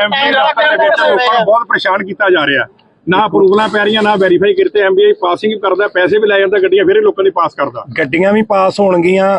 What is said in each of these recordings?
MP ਦਫ਼ਤਰ ਦੇ ਵਿੱਚ ਲੋਕਾਂ ਨੂੰ ਬਹੁਤ ਪਰੇਸ਼ਾਨ ਕੀਤਾ ਜਾ ਰਿਹਾ। ਨਾ ਅਪਰੂਵਲਾਂ ਪੈ ਰਹੀਆਂ ਨਾ ਵੈਰੀਫਾਈ ਕੀਤੇ ਐਮਬੀਆਈ ਪਾਸਿੰਗ ਕਰਦਾ ਪੈਸੇ ਵੀ ਲੈ ਜਾਂਦਾ ਗੱਡੀਆਂ ਫਿਰ ਇਹ ਲੋਕਾਂ ਦੀ ਪਾਸ ਕਰਦਾ। ਗੱਡੀਆਂ ਵੀ ਪਾਸ ਹੋਣਗੀਆਂ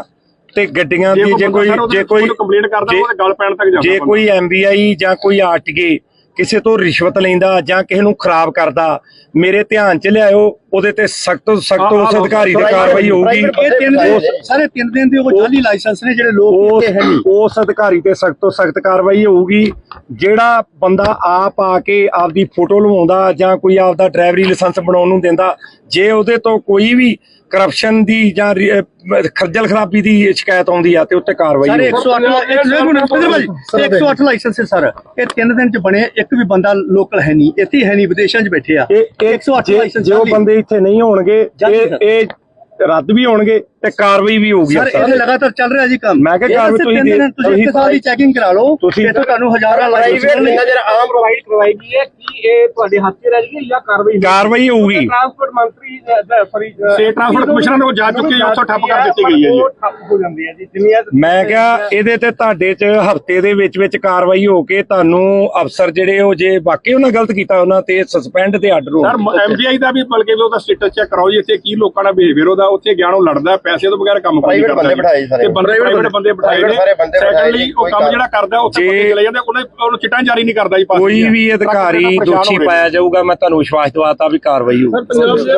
ਤੇ ਗੱਡੀਆਂ ਦੀ ਜੇ ਕੋਈ ਜੇ ਕੋਈ ਕੰਪਲੇਂਟ ਕਰਦਾ ਉਹਦੇ ਗੱਲ ਪੈਣ ਤੱਕ ਜਾਂਦਾ ਜੇ। ਕੋਈ ਐਮਬੀਆਈ ਜਾਂ ਕੋਈ ਆਰਟੀਏ ਕਿਸੇ ਤੋਂ ਰਿਸ਼ਵਤ ਲੈਂਦਾ ਜਾਂ ਕਿਸੇ ਨੂੰ ਖਰਾਬ ਕਰਦਾ ਮੇਰੇ ਧਿਆਨ ਚ ਲਿਆਇਓ ਉਹਦੇ ਤੇ ਸਖਤ ਤੋਂ ਸਖਤ ਉਸ ਅਧਿਕਾਰੀ ਤੇ ਕਾਰਵਾਈ ਹੋਊਗੀ। ਇਹ ਤਿੰਨ ਦਿਨ ਸਾਰੇ ਤਿੰਨ ਦਿਨ ਦੇ ਉਹ ਜਾਲੀ ਲਾਇਸੈਂਸ ਨੇ ਜਿਹੜੇ ਲੋਕ ਕਿਤੇ ਹੈ ਨਹੀਂ ਉਸ ਅਧਿਕਾਰੀ ਤੇ ਸਖਤ ਤੋਂ ਸਖਤ ਕਾਰਵਾਈ ਹੋਊਗੀ। ਜਿਹੜਾ ਬੰਦਾ ਆਪ ਆ ਕੇ ਆਪਦੀ ਫੋਟੋ ਲਵਾਉਂਦਾ ਜਾਂ ਕੋਈ ਆਪਦਾ ਡਰਾਈਵਰੀ ਲਾਇਸੈਂਸ ਬਣਾਉਣ ਨੂੰ ਦਿੰਦਾ ਜੇ ਉਹਦੇ ਤੋਂ ਕੋਈ ਵੀ ਕਰਪਸ਼ਨ ਦੀ ਜਾਂ ਰੀ- ਅਹ ਖੱਜਲ ਖਰਾਬੀ ਦੀ ਸ਼ਿਕਾਇਤ ਆਉਂਦੀ ਆ ਤੇ ਉੱਤੇ ਕਾਰਵਾਈ ਸਾਰੇ ਹੋਊਗੀ 108 ਇੱਕ ਮਿੰਟ ਪਿੰਦਰ ਭਾਜੀ 108 ਲਾਇਸੈਂਸ ਹੈ ਸਰ ਇਹ ਤਿੰਨ ਦਿਨ ਚ ਬਣੇ ਇੱਕ ਵੀ ਬੰਦਾ ਲੋਕਲ ਹੈ ਨਹੀਂ ਇੱਥੇ ਹੀ ਹੈ ਨਹੀਂ ਵਿਦੇਸ਼ਾਂ ਚ ਬੈਠੇ ਆ। ਇਹ ਇਹ 108 ਜੇ- ਲਾਇਸੈਂਸ ਜੇ ਉਹ ਬੰਦੇ ਇੱਥੇ ਨਹੀਂ ਹੋਣਗੇ ਜਾਲੀ ਇਹ ਸਰ। ਇਹ ਰੱਦ ਵੀ ਹੋਣਗੇ। ਤੇ ਕਾਰਵਾਈ ਵੀ ਹੋਊਗੀ ਸਰ ਇਹ ਲਗਾਤਾਰ ਚੱਲ ਰਿਹਾ ਜੀ ਕੰਮ। ਮੈਂ ਕਿਹਾ ਕਾਰਵਾਈ ਤੁਸੀਂ ਦੇ- ਤੁਸੀਂ ਇੱਕ ਸਾਲ ਦੀ ਚੈਕਿੰਗ ਕਰਾ ਲਓ ਤੁਸੀਂ- ਇੱਥੋਂ ਤੁਹਾਨੂੰ ਹਜ਼ਾਰਾਂ ਲਾਇਸੈਂਸ ਮਿਲਣਗੇ। ਨਜ਼ਰ ਆਮ ਪ੍ਰੋਵਾਈਡ ਕਰਵਾਈ ਗਈ ਹੈ ਕੀ ਇਹ ਤੁਹਾਡੇ ਹੱਥ 'ਚ ਰਹਿ ਗਈ ਹੈ ਜਾਂ ਕਾਰਵਾਈ ਕਾਰਵਾਈ ਹੋਊਗੀ ਟ੍ਰਾਂਸਪੋਰਟ ਮੰਤਰੀ ਸੌਰੀ ਸਟੇਟ ਟਰਾਂਸਪੋਰਟ ਕਮਿਸ਼ਨਰ ਨੂੰ ਜਾ ਚੁੱਕੀ ਹੈ, ਉੱਥੋਂ ਠੱਪ ਕਰ ਦਿੱਤੀ ਗਈ ਹੈ ਜੀ। ਉਹ ਠੱਪ ਹੋ ਜਾਂਦੀ ਹੈ ਜੀ ਜਿੰਨੀਆਂ ਮੈਂ ਕਿਹਾ ਇਹਦੇ ਤੇ ਤੁਹਾਡੇ ਚ ਹਫ਼ਤੇ ਦੇ ਵਿੱਚ ਵਿੱਚ ਕਾਰਵਾਈ ਹੋ ਕੇ ਤੁਹਾਨੂੰ ਅਫਸਰ ਜਿਹੜੇ ਉਹ ਜੇ ਵਾਕਈ ਉਹਨਾਂ ਗਲਤ ਕੀਤਾ ਉਹਨਾਂ ਤੇ ਸਸਪੈਂਡ ਤੇ ਆਰਡਰ ਸਰ ਹੋਣ ਐਮਬੀਆਈ ਦਾ ਵੀ ਬਲਕਿ ਉਹਦਾ ਸਟੇਟਸ ਚੈੱਕ ਕਰਾਓ ਜੀ ਇੱਥੇ ਕੀ ਲੋਕਾਂ ਦਾ ਬਿਹੇਵੀਅਰ ਉਹਦਾ ਉੱਥੇ ਗਿਆ ਨੂੰ ਲੜਦਾ ਪੈਸੇ ਤੋਂ ਬਗੈਰ ਕੰਮ ਕੋਈ ਨਹੀਂ ਬੰਦੇ ਬਿਠਾਏ ਸਾਰੇ। ਤੇ ਬੰਦੇ ਪ੍ਰਾਈਵੇਟ ਬੰਦੇ ਬਿਠਾਏ ਨੇ। ਉਹ ਕੰਮ ਜਿਹੜਾ ਕਰਦਾ ਉੱਥੇ ਬੰਦੇ ਚਲੇ ਜਾਂਦੇ ਉਹਨੇ ਉਹਨੂੰ ਚਿੱਟਾਂ ਜਾਰੀ ਨਹੀਂ ਕਰਦਾ ਜੀ ਪਾਸ ਕੋਈ ਵੀ ਅਧਿਕਾਰੀ ਦੋਸ਼ੀ ਪਾਇਆ ਜਾਊਗਾ ਮੈਂ ਤੁਹਾਨੂੰ ਵਿਸ਼ਵਾਸ ਦਿਵਾਤਾ ਵੀ ਕਾਰਵਾਈ ਹੋਊਗੀ